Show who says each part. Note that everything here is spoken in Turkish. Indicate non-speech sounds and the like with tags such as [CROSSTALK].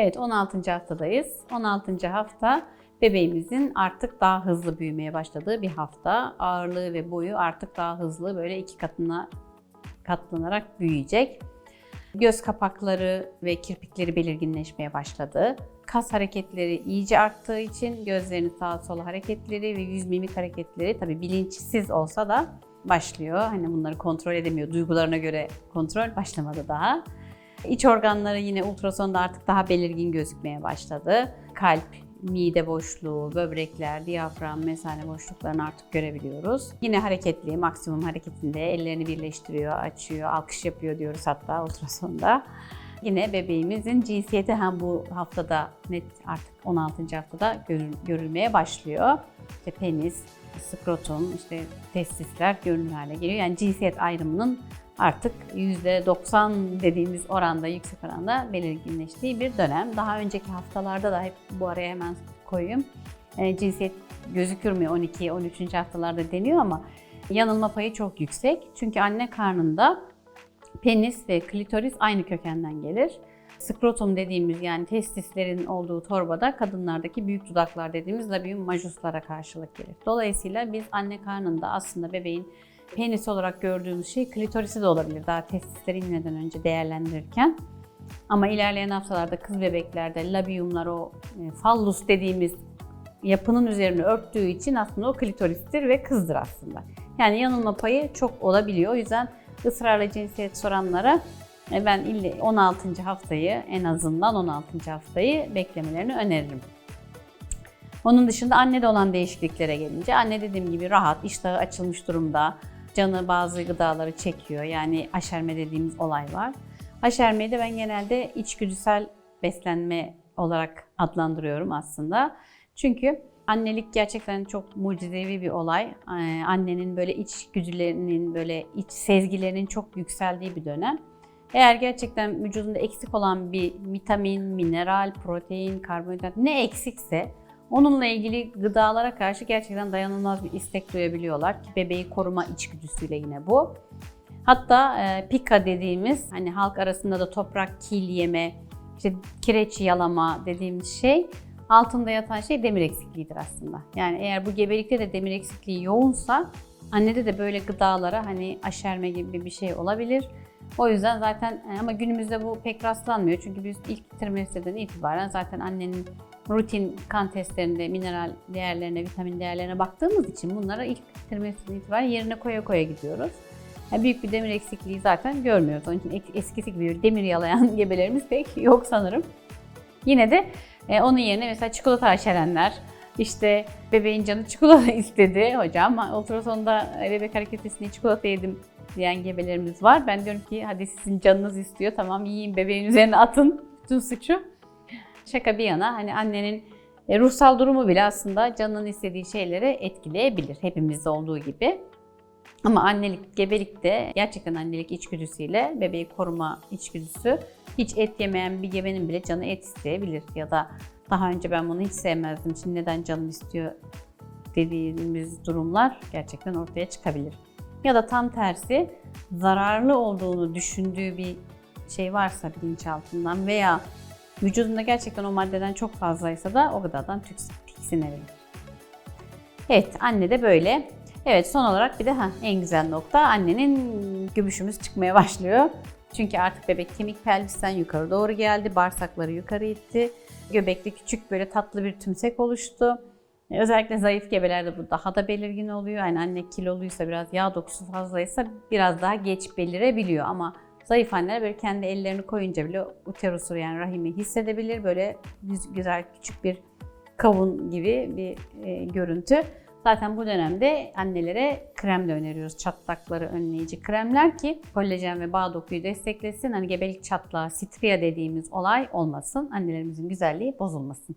Speaker 1: Evet 16. haftadayız. 16. hafta bebeğimizin artık daha hızlı büyümeye başladığı bir hafta. Ağırlığı ve boyu artık daha hızlı böyle iki katına katlanarak büyüyecek. Göz kapakları ve kirpikleri belirginleşmeye başladı. Kas hareketleri iyice arttığı için gözlerinin sağa sola hareketleri ve yüz mimik hareketleri tabi bilinçsiz olsa da başlıyor. Hani bunları kontrol edemiyor. Duygularına göre kontrol başlamadı daha. İç organları yine ultrasonda artık daha belirgin gözükmeye başladı. Kalp, mide boşluğu, böbrekler, diyafram, mesane boşluklarını artık görebiliyoruz. Yine hareketli, maksimum hareketinde ellerini birleştiriyor, açıyor, alkış yapıyor diyoruz hatta ultrasonda. Yine bebeğimizin cinsiyeti hem bu haftada net artık 16. haftada görül- görülmeye başlıyor. İşte penis, skrotum, işte testisler görünür hale geliyor. Yani cinsiyet ayrımının artık %90 dediğimiz oranda, yüksek oranda belirginleştiği bir dönem. Daha önceki haftalarda da hep bu araya hemen koyayım. E, cinsiyet gözükür mü 12, 13. haftalarda deniyor ama yanılma payı çok yüksek. Çünkü anne karnında penis ve klitoris aynı kökenden gelir. Skrotum dediğimiz yani testislerin olduğu torbada kadınlardaki büyük dudaklar dediğimiz labium majuslara karşılık gelir. Dolayısıyla biz anne karnında aslında bebeğin penis olarak gördüğümüz şey klitorisi de olabilir daha testisleri inmeden önce değerlendirirken. Ama ilerleyen haftalarda kız bebeklerde labiumlar o e, fallus dediğimiz yapının üzerine örttüğü için aslında o klitoristir ve kızdır aslında. Yani yanılma payı çok olabiliyor. O yüzden ısrarla cinsiyet soranlara e, ben ille 16. haftayı en azından 16. haftayı beklemelerini öneririm. Onun dışında annede olan değişikliklere gelince anne dediğim gibi rahat, iştahı açılmış durumda. Canı bazı gıdaları çekiyor. Yani aşerme dediğimiz olay var. Aşermeyi de ben genelde içgüdüsel beslenme olarak adlandırıyorum aslında. Çünkü annelik gerçekten çok mucizevi bir olay. Ee, Annenin böyle içgüdülerinin, böyle iç sezgilerinin çok yükseldiği bir dönem. Eğer gerçekten vücudunda eksik olan bir vitamin, mineral, protein, karbonhidrat ne eksikse onunla ilgili gıdalara karşı gerçekten dayanılmaz bir istek duyabiliyorlar ki bebeği koruma içgüdüsüyle yine bu. Hatta e, pika dediğimiz hani halk arasında da toprak kil yeme, işte kireç yalama dediğimiz şey altında yatan şey demir eksikliğidir aslında. Yani eğer bu gebelikte de demir eksikliği yoğunsa annede de böyle gıdalara hani aşerme gibi bir şey olabilir. O yüzden zaten e, ama günümüzde bu pek rastlanmıyor. Çünkü biz ilk trimestrden itibaren zaten annenin rutin kan testlerinde mineral değerlerine, vitamin değerlerine baktığımız için bunlara ilk trimestrden itibaren yerine koya koya gidiyoruz. Yani büyük bir demir eksikliği zaten görmüyoruz. Onun için eskisi gibi demir yalayan [LAUGHS] gebelerimiz pek yok sanırım. Yine de e, onun yerine mesela çikolata aşerenler, işte bebeğin canı çikolata [LAUGHS] istedi hocam. Ultrasonda e, bebek hareketlisinde çikolata yedim diyen gebelerimiz var. Ben diyorum ki hadi sizin canınız istiyor tamam yiyin bebeğin üzerine atın bütün suçu. Şaka bir yana hani annenin e, ruhsal durumu bile aslında canının istediği şeyleri etkileyebilir hepimizde olduğu gibi. Ama annelik, gebelikte gerçekten annelik içgüdüsüyle bebeği koruma içgüdüsü hiç et yemeyen bir gebenin bile canı et isteyebilir. Ya da daha önce ben bunu hiç sevmezdim şimdi neden canım istiyor dediğimiz durumlar gerçekten ortaya çıkabilir. Ya da tam tersi zararlı olduğunu düşündüğü bir şey varsa bilinçaltından veya vücudunda gerçekten o maddeden çok fazlaysa da o gıdadan tiks- tiksinebilir. Evet anne de böyle. Evet son olarak bir de ha, en güzel nokta annenin göbüşümüz çıkmaya başlıyor. Çünkü artık bebek kemik pelvisten yukarı doğru geldi. Bağırsakları yukarı itti. Göbekte küçük böyle tatlı bir tümsek oluştu. Özellikle zayıf gebelerde bu daha da belirgin oluyor. Yani anne kiloluysa biraz yağ dokusu fazlaysa biraz daha geç belirebiliyor ama zayıf anneler böyle kendi ellerini koyunca bile uterusu yani rahimi hissedebilir. Böyle güz- güzel küçük bir kavun gibi bir e, görüntü. Zaten bu dönemde annelere krem de öneriyoruz. Çatlakları önleyici kremler ki kolajen ve bağ dokuyu desteklesin. Hani gebelik çatlağı, stria dediğimiz olay olmasın. Annelerimizin güzelliği bozulmasın.